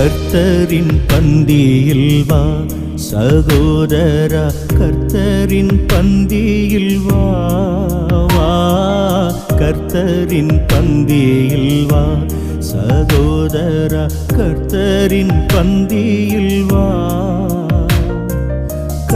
கர்த்தரின் பந்தியில் வா. சகோதரா கர்த்தரின் பந்தியில் வா. வா. கர்த்தரின் பந்தியில் வா. சகோதரா கர்த்தரின் பந்தியில் வா.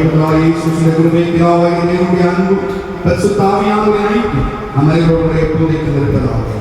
நம்முடைய பிதாவே இயேசு கிருபை பிதாவாகிய தேவனுடைய அன்பு பரிசுத்த ஆவியானவரின் ஐக்கியம் நம்ம எல்லோருடைய எப்போதைக்கும் இருப்பதாக